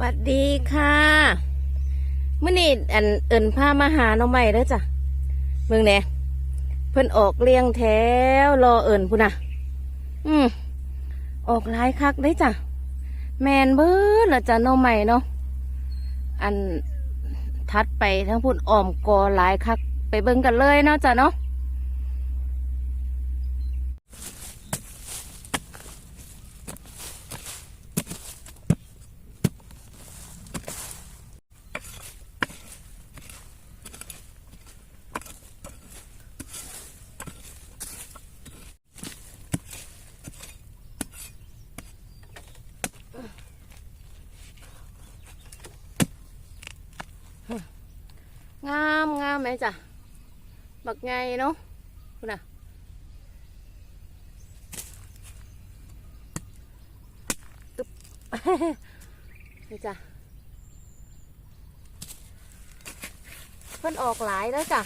วัดดีค่ะเมื่อนี้อันเอินผ้ามาหาน้องใหม่แล้วจ้ะเมืองแหน่เพิ่นออกเรียงแถวรอเอินพุ่นะอืมออกหลายคักได้จ้ะแมนเบิดละจ้ะน้องใหม่เนาะอันทัดไปทั้งพุ่นอ้อมกอหลายคักไปเบิ่งกันเลยเนาะจ้ะเนาะ งา มงามไหมจ้ะบักไงเนาะคุณน่ะตึ๊บนี่จ้ะเพิ่นออกหลายแล้วจ้ะ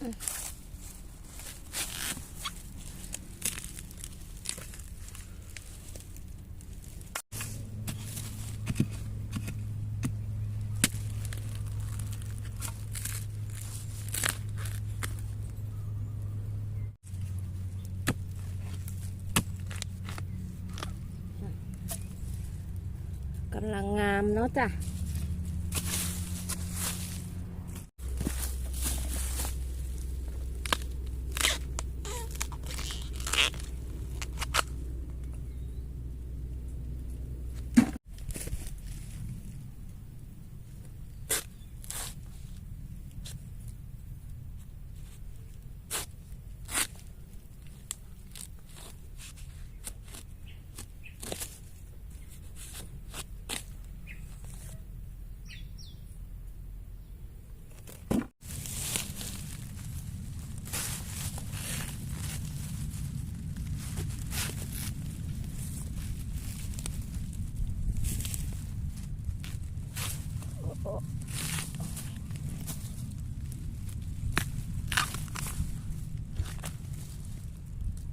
กำลังงามเนาะจ้ะ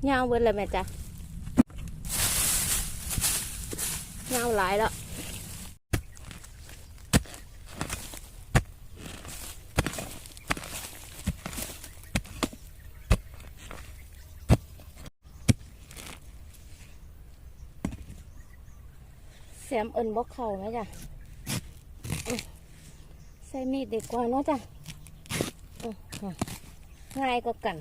ยาเบิดเลยแม่จ้ะยาหลายแล้วแซมเอินบกเข่าไหมจ้ะใส่มีดดีกว่าเนาะจ้ะง่ายก็กัน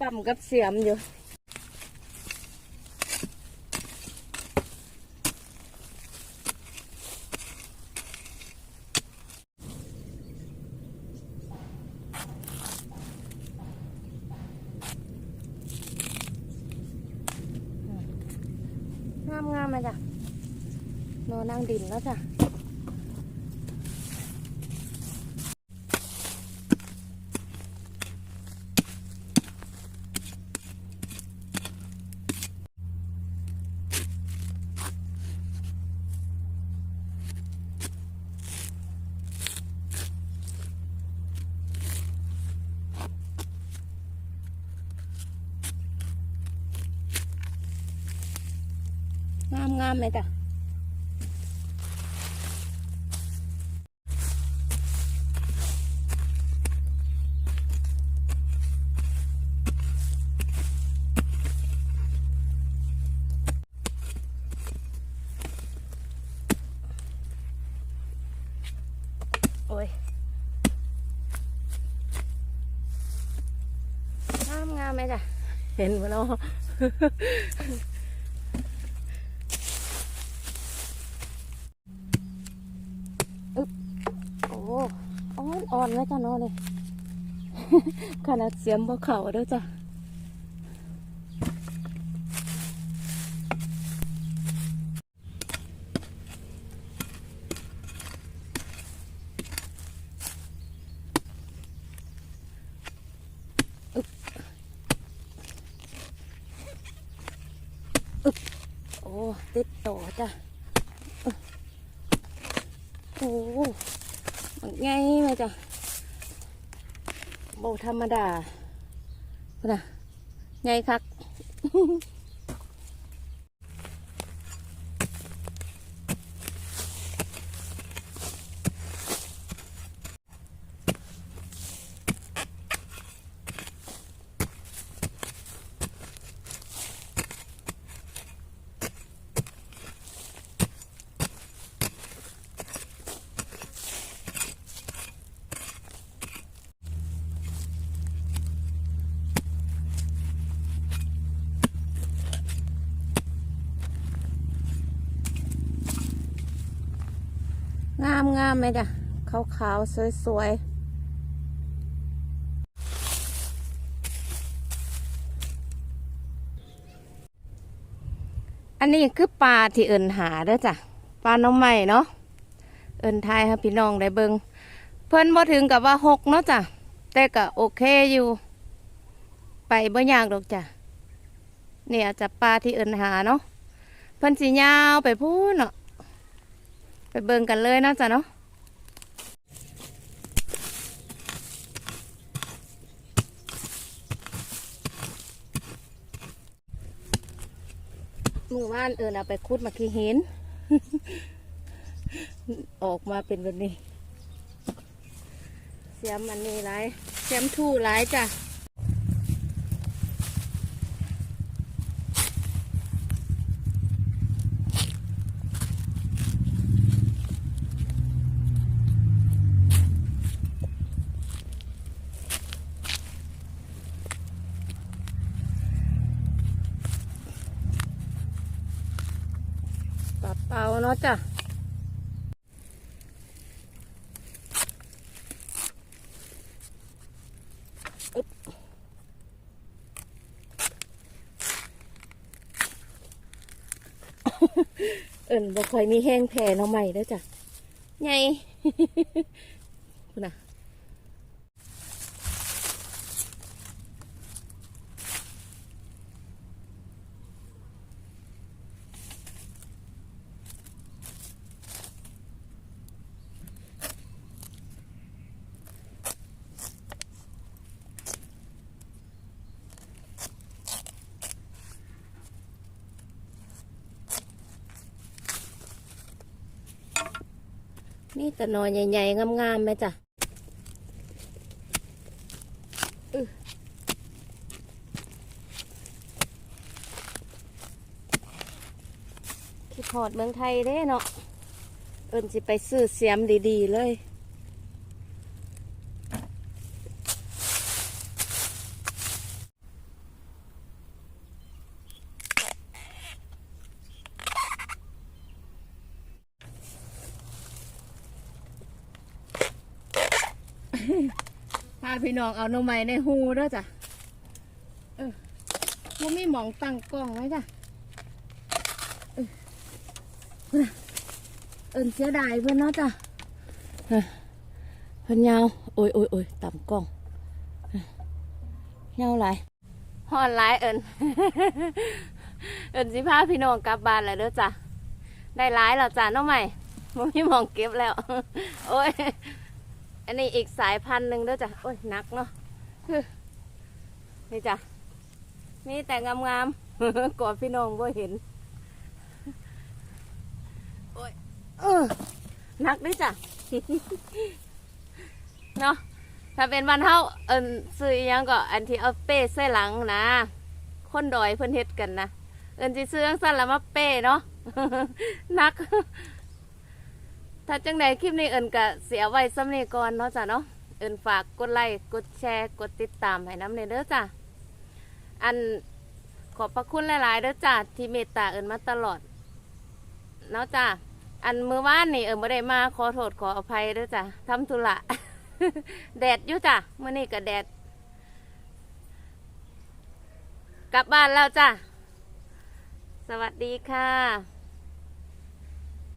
ปั๊มกับเสียมอยู่งามงามๆมาจ้ะนอนนั่งดินแล้วจ้ะ งามงามเลยจ้ะโอ้ยงามงามไหมจ้ะ เห็นมั้เนาะ อ่อนไว้จ้ะนาะเลยขนาดเสียมบ่เข่าด้วยจ้ะโอ้ติดต่อจ้ะ โอ้ มันไงมาจ้ะโบธรรมดาพุ่นนะไงคัก งามงามไหมจ้ะขาวขาวสวยสวยๆอันนี้คือปลาที่เอินหาเด้อจ้ะปลาน้องใหม่เนาะเอินทายให้พี่น้องได้เบิงเพิ่นบ่ถึงกับว่าหกเนาะจ้ะแต่ก็โอเคอยู่ ไปบ่ยากดอกจ้ะเนี่ยจะปลาที่เอินหาเนาะเพิ่นสียาวไปพูนเนาะ ไปเบิ่งกันเลยนะจ๊ะเนาะหมือว่านเอินเอาไปคุดมาขี้หินออกมาเป็นแบบนี้เสียมอันนี้หลายเสียมทู่หลายจ้ะ ปลาเปล่าเนาะจ้ะอึ๊บเอิญบ่ค่อยมีแห้งแผ่เนาะใหม่เด้อจ้ะไงคุณน่ะ นี่แต่นอนใหญ่ๆ งามๆไหมจ้ะอึคิดพอดเมืองไทยเด้เนาะ เอินสิไปซื้อเสียมดีๆเลย พาพี่น้องเอาหน่อไม้ในหูเด้อจ้ะเออว่ามีหมองตั้งกล้องไว้จ้ะเออเอินเสียดายเพื่อนเนาะจ้ะเพื่อนยาวโอ้ยโอ้ยโอ้ยต่ำกล้องเออยาวหลายฮอนหลายเอินเอินสิพาพี่น้องกลับบ้านแล้วเด้อจ้ะได้หลายแล้วจ้ะน้องใหม่มันมีมองเก็บแล้ว โอ้ย อันนี้อีกสายพันธุ์หนึ่งด้อจ้ะโอ้ยหนักเนาะนี่จ้ะมีแต่งามๆกอดพี่น้องบ่เห็นโอ้ยเออหนักด้วยจ้ะเนาะถ้าเป็นบ้านเฮาเอินซื้อยังก็อันที่เอาเป้ใส่หลังนะคนดอยเพิ่นเฮ็ดกันนะเอินสิซื้อจั่งสั้นแล้วมาเป้เนาะนัก ถ้าจังใดคลิปนี้เอิญกะเสียไว้ซ้ำนี้ก่อนเนาะจ้ะเนาะเอิญฝากกดไลค์กดแชร์กดติดตามให้น้ำเนเด้อจ้ะอันขอบพระคุณหลายๆเด้อจ้ะที่เมตตาเอิญมาตลอดเนาะจ้ะอันมือว่านนี่เอิญไม่ได้มาขอโทษขออภัยเด้อจ้ะทำธุระแดดอยู่จ้ะเมื่อนี้ก็แดด กลับบ้านแล้วจ้ะสวัสดีค่ะ